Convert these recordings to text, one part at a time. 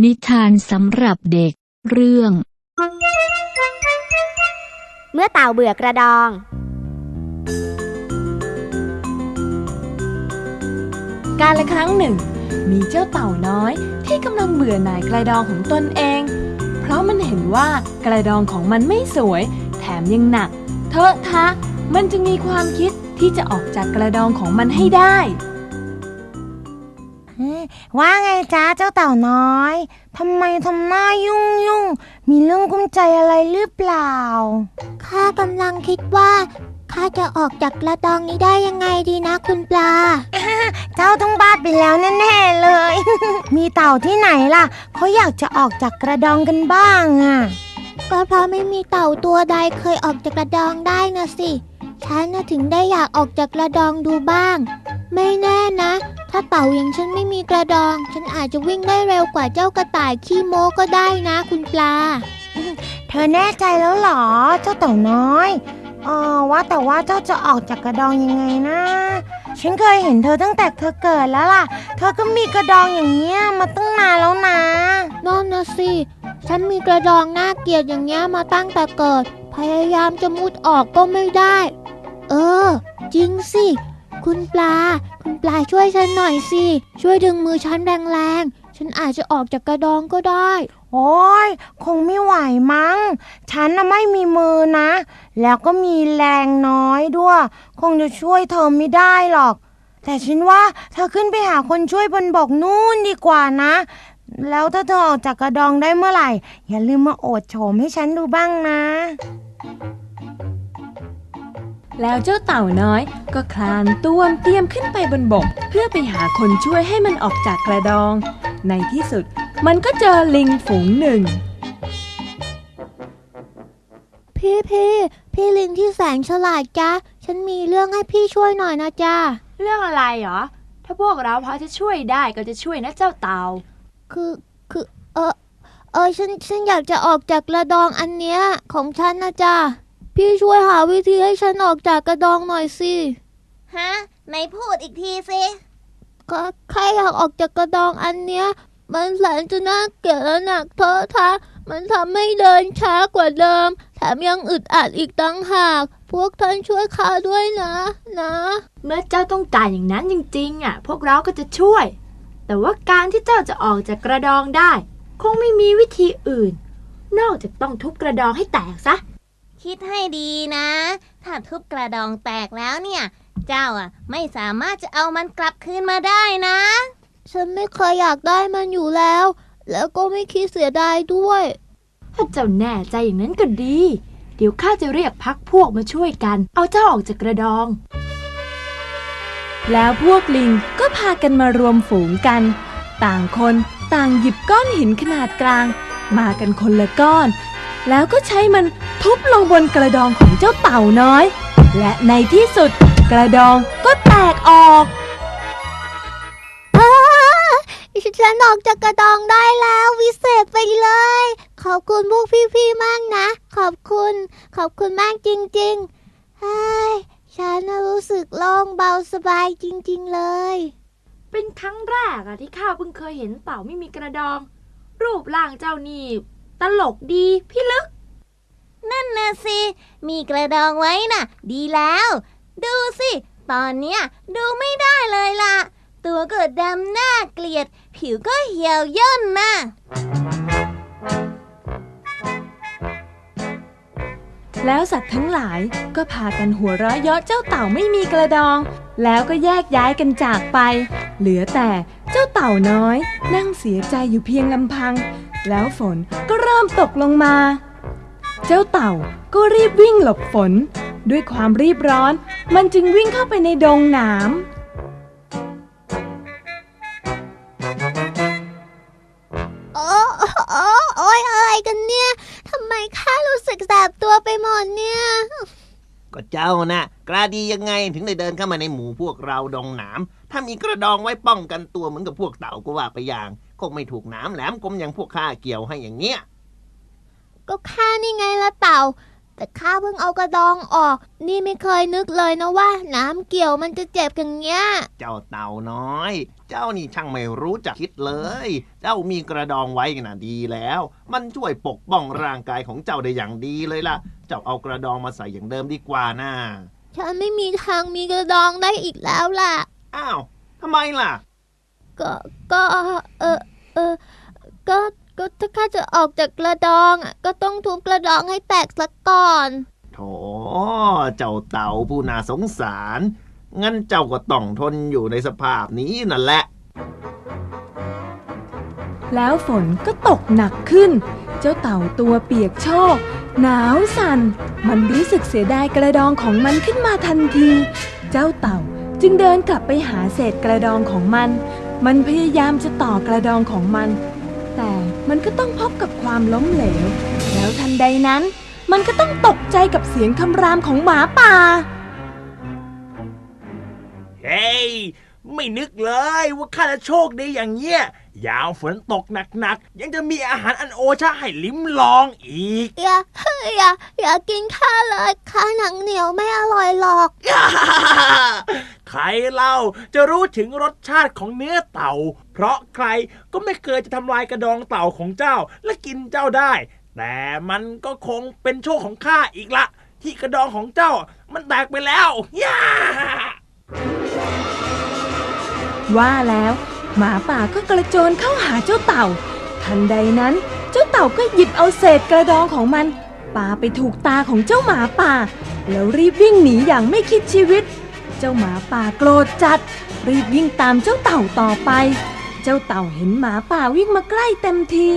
นิทานสำหรับเด็ก เรื่อง เมื่อเต่าเบื่อกระดอง การละครั้งหนึ่ง มีเจ้าเต่าน้อยที่กำลังเบื่อหน่ายกระดองของตนเอง เพราะมันเห็นว่ากระดองของมันไม่สวย แถมยังหนักเทอะทะ มันจึงมีความคิดที่จะออกจากกระดองของมันให้ได้ ว่าไงจ๊ะเจ้าเต่าน้อยทำไมทำหน้ายุ่งยุ่งมีเรื่องกุ้มใจอะไรหรือเปล่า ข้ากำลังคิดว่า ข้าจะออกจากกระดองนี้ได้ยังไงดีนะคุณปลา เจ้าต้องบ้าไปแล้วแน่ๆเลย มีเต่าที่ไหนล่ะเขาอยากจะออกจากกระดองกันบ้างอะ ก็เพราะไม่มีเต่าตัวใดเคยออกจากกระดองได้นะสิ ฉันน่ะถึงได้อยากออกจากกระดองดูบ้าง ไม่แน่นะ ถ้าเต่าอย่างฉันไม่มีกระดอง ฉันอาจจะวิ่งได้เร็วกว่าเจ้ากระต่ายขี้โม้ก็ได้นะ คุณปลา เธอแน่ใจแล้วเหรอ เจ้าเต่าน้อยเออว่าแต่ว่าเจ้าจะออกจากกระดองยังไงนะ ฉันเคยเห็นเธอตั้งแต่เธอเกิดแล้วล่ะ เธอก็มีกระดองอย่างเงี้ยมาตั้งนานแล้วนะนั่นนะสิฉันมีกระดองน่าเกลียดอย่างเงี้ยมาตั้งแต่เกิด พยายามจะมุดออกก็ไม่ได้ เออ จริงสิ คุณปลา คุณปลาช่วยฉันหน่อยสิ ช่วยดึงมือฉันแรงๆ ฉันอาจจะออกจากกระดองก็ได้ โอ้ยคงไม่ไหวมั้ง ฉันน่ะไม่มีมือนะ แล้วก็มีแรงน้อยด้วย คงจะช่วยเธอไม่ได้หรอก แต่ฉันว่าเธอขึ้นไปหาคนช่วยบนบกนู่นดีกว่านะ แล้วถ้าเธอออกจากกระดองได้เมื่อไหร่ อย่าลืมมาโอดโฉมให้ฉันดูบ้างนะ แล้วเจ้าเต่าน้อยก็คลานต้วมเตรียมขึ้นไปบนบก เพื่อไปหาคนช่วยให้มันออกจากกระดอง ในที่สุดมันก็เจอลิงฝูงหนึ่ง พี่พี่พี่ลิงที่แสนฉลาดจ้ะฉันมีเรื่องให้พี่ช่วยหน่อยนะจ้าเรื่องอะไรเหรอ ถ้าพวกเราพอจะช่วยได้ก็จะช่วยนะเจ้าเต่า คือคือเออเออฉันฉันอยากจะออกจากกระดองอันเนี้ยของฉันนะจ้า พี่ช่วยหาวิธีให้ฉันออกจากกระดองหน่อยสิ ฮะไหนพูดอีกทีสิ ก็แค่อยากออกจากกระดองอันเนี้ย มันแสนจะน่าเกลียดและหนักเทอะทะ มันทำให้เดินช้ากว่าเดิม แถมยังอึดอัดอีกตั้งหาก พวกท่านช่วยข้าด้วยนะ นะ เมื่อเจ้าต้องการอย่างนั้นจริงๆอะ พวกเราก็จะช่วย แต่ว่าการที่เจ้าจะออกจากกระดองได้ คงไม่มีวิธีอื่น นอกจากต้องทุบกระดองให้แตกซะ คิดให้ดีนะ ถ้าทุบกระดองแตกแล้วเนี่ย เจ้าอะไม่สามารถจะเอามันกลับคืนมาได้นะ ฉันไม่เคยอยากได้มันอยู่แล้ว แล้วก็ไม่คิดเสียดายด้วย ถ้าเจ้าแน่ใจอย่างนั้นก็ดี เดี๋ยวข้าจะเรียกพักพวกมาช่วยกัน เอาเจ้าออกจากกระดอง แล้วพวกลิงก็พากันมารวมฝูงกัน ต่างคนต่างหยิบก้อนหินขนาดกลาง มากันคนละก้อน แล้วก็ใช้มัน ทุบลงบนกระดองของเจ้าเต่าน้อย และในที่สุดกระดองก็แตกออกฉันออกจากกระดองได้แล้ววิเศษไปเลย ขอบคุณพวกพี่ๆมากนะ ขอบคุณ ขอบคุณมากจริงๆเฮ้ยฉันน่ะรู้สึกโล่งเบาสบายจริง ๆเลย เป็นครั้งแรกอะที่ข้าเพิ่งเคยเห็นเต่าไม่มีกระดอง รูปร่างเจ้านี่ตลกดีพี่ลึก นั่นนะสิ มีกระดองไว้น่ะ ดีแล้ว ดูสิ ตอนเนี้ยดูไม่ได้เลยล่ะ ตัวก็ดำหน้าเกลียด ผิวก็เหี่ยวย่นน่ะ แล้วสัตว์ทั้งหลายก็พากันหัวเราะเยาะเจ้าเต่าไม่มีกระดอง แล้วก็แยกย้ายกันจากไป เหลือแต่เจ้าเต่าน้อย นั่งเสียใจอยู่เพียงลำพัง แล้วฝนก็เริ่มตกลงมา เจ้าเต่าก็รีบวิ่งหลบฝน ด้วยความรีบร้อน มันจึงวิ่งเข้าไปในดงหนามโอ้โอ้โอ้ยอะไรกันเนี่ยทำไมข้ารู้สึกแสบตัวไปหมดเนี่ย ก็เจ้านะ่ะกล้าดียังไงถึงได้เดินเข้ามาในหมู่พวกเราดองหนามถ้ามีกระดองไว้ป้องกันตัวเหมือนกับพวกเต่าก็ว่าไปอย่าง คงไม่ถูกหนามแหลมคมอย่างพวกข้าเกี่ยวให้อย่างเงี้ย ก็ข้านี่ไงละเต่า แต่ข้าเพิ่งเอากระดองออก นี่ไม่เคยนึกเลยนะว่า น้ำเกี่ยวมันจะเจ็บอย่างเงี้ย เจ้าเต่าน้อย เจ้านี่ช่างไม่รู้จักคิดเลย เจ้ามีกระดองไว้น่ะดีแล้ว มันช่วยปกป้องร่างกายของเจ้าได้อย่างดีเลยล่ะ เจ้าเอากระดองมาใส่อย่างเดิมดีกว่านะฉันไม่มีทางมีกระดองได้อีกแล้วล่ะ อ้าวทำไมล่ะ ก็ ก็ เออเออก็ ก็ถ้าข้าจะออกจากกระดองอะก็ต้องทุบกระดองให้แตกซะก่อน โถเจ้าเต่าผู้น่าสงสาร งั้นเจ้าก็ต้องทนอยู่ในสภาพนี้นั่นแหละ แล้วฝนก็ตกหนักขึ้น เจ้าเต่าตัวเปียกโชกหนาวสั่น มันรู้สึกเสียดายกระดองของมันขึ้นมาทันที เจ้าเต่าจึงเดินกลับไปหาเศษกระดองของมัน มันพยายามจะต่อกระดองของมันแต่ มันก็ต้องพบกับความล้มเหลว แล้วทันใดนั้น มันก็ต้องตกใจกับเสียงคำรามของหมาป่า เฮ้ย ไม่นึกเลยว่าข้าจะโชคดีอย่างเงี้ย ยาวฝนตกหนักๆ ยังจะมีอาหารอันโอชาให้ลิ้มลองอีก อย่าอย่าอย่ากินข้าเลยข้าหนังเหนียวไม่อร่อยหรอก ใครเล่าจะรู้ถึงรสชาติของเนื้อเต่า เพราะใครก็ไม่เคยจะทำลายกระดองเต่าของเจ้าและกินเจ้าได้ แต่มันก็คงเป็นโชคของข้าอีกละ ที่กระดองของเจ้ามันแตกไปแล้วย่าว่าแล้ว หมาป่าก็กระโจนเข้าหาเจ้าเต่า ทันใดนั้นเจ้าเต่าก็หยิบเอาเศษกระดองของมันปาไปถูกตาของเจ้าหมาป่า แล้วรีบวิ่งหนีอย่างไม่คิดชีวิต เจ้าหมาป่าโกรธจัด รีบวิ่งตามเจ้าเต่าต่อไป เจ้าเต่าเห็นหมาป่าวิ่งมาใกล้เต็มที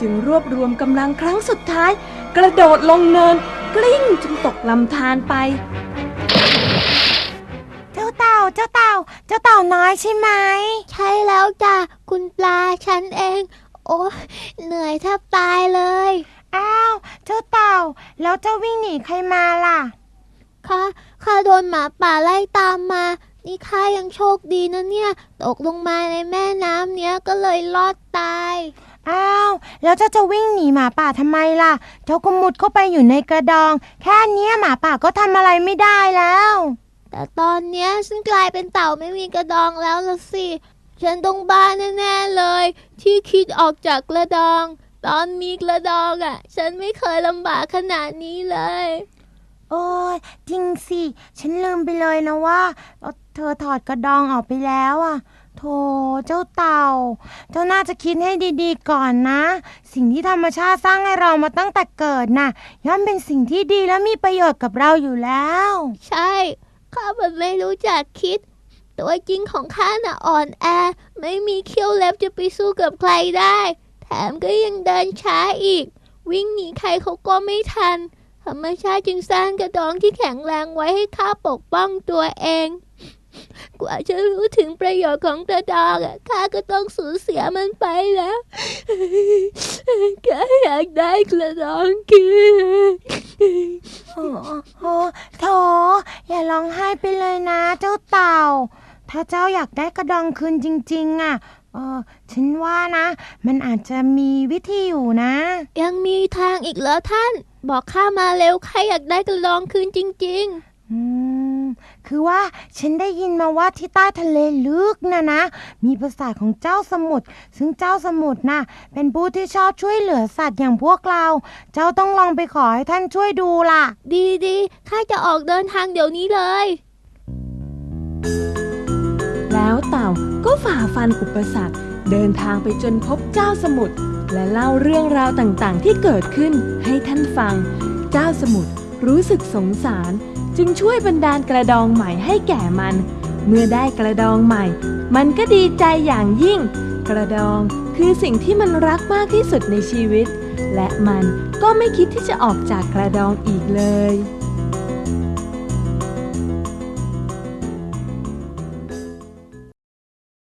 จึงรวบรวมกำลังครั้งสุดท้าย กระโดดลงเนิน กลิ้งจนตกลำธารไป เต่าเจ้าเต่า เจ้าเต่าน้อยใช่ไหม ใช่แล้วจ้ะคุณปลาฉันเอง โอ้เหนื่อยแทบตายเลย อ้าว เจ้าเต่า แล้วเจ้าวิ่งหนีใครมาล่ะข้าข้าโดนหมาป่าไล่ตามมา นี่ข้ายังโชคดีนะเนี่ย ตกลงมาในแม่น้ำเนี้ยก็เลยรอดตาย อ้าว แล้วเจ้าจะวิ่งหนีหมาป่าทำไมล่ะ เจ้าก็มุดเข้าไปอยู่ในกระดอง แค่เนี้ยหมาป่าก็ทำอะไรไม่ได้แล้ว แต่ตอนเนี้ยฉันกลายเป็นเต่าไม่มีกระดองแล้วละสิ ฉันต้องบ้าแน่ๆเลย ที่คิดออกจากกระดอง ตอนมีกระดองอะ่ะ ฉันไม่เคยลำบากขนาดนี้เลย โอ้ยจริงสิ ฉันลืมไปเลยนะว่าเอ่อเธอถอดกระดองออกไปแล้วอะโธ่เจ้าเต่า เจ้าน่าจะคิดให้ดีๆก่อนนะ สิ่งที่ธรรมชาติสร้างให้เรามาตั้งแต่เกิดน่ะย่อมเป็นสิ่งที่ดีและมีประโยชน์กับเราอยู่แล้ว ใช่ ข้ามันไม่รู้จักคิด ตัวจริงของข้าน่ะอ่อนแอ ไม่มีเขี้ยวเล็บจะไปสู้กับใครได้ แถมก็ยังเดินช้าอีก วิ่งหนีใครเขาก็ไม่ทัน ธรรมชาติจึงสร้างกระดองที่แข็งแรงไว้ให้ข้าปกป้องตัวเอง กว่าจะรู้ถึงประโยชน์ของกระดองอะข้าก็ต้องสูญเสียมันไปแล้วข้าอยากได้กระดองคืน โอ้โหโถอย่าร้องไห้ไปเลยนะเจ้าเต่า ถ้าเจ้าอยากได้กระดองคืนจริง ๆ อะ เออฉันว่านะ มันอาจจะมีวิธีอยู่นะ ยังมีทางอีกเหรอท่าน บอกข้ามาเร็วข้าอยากได้กระดองคืนจริง ๆ คือว่าฉันได้ยินมาว่าที่ใต้ทะเลลึกนะนะ มีปราสาทของเจ้าสมุทรซึ่งเจ้าสมุทรน่ะเป็นผู้ที่ชอบช่วยเหลือสัตว์อย่างพวกเรา เจ้าต้องลองไปขอให้ท่านช่วยดูล่ะๆดีดีๆข้าจะออกเดินทางเดี๋ยวนี้เลย แล้วเต่าก็ฝ่าฟันอุปสรรค เดินทางไปจนพบเจ้าสมุทรและเล่าเรื่องราวต่างๆ ที่เกิดขึ้นให้ท่านฟัง เจ้าสมุทรรู้สึกสงสาร จึงช่วยบรรดาลกระดองใหม่ให้แก่มัน เมื่อได้กระดองใหม่ มันก็ดีใจอย่างยิ่ง กระดองคือสิ่งที่มันรักมากที่สุดในชีวิต และมันก็ไม่คิดที่จะออกจากกระดองอีกเลย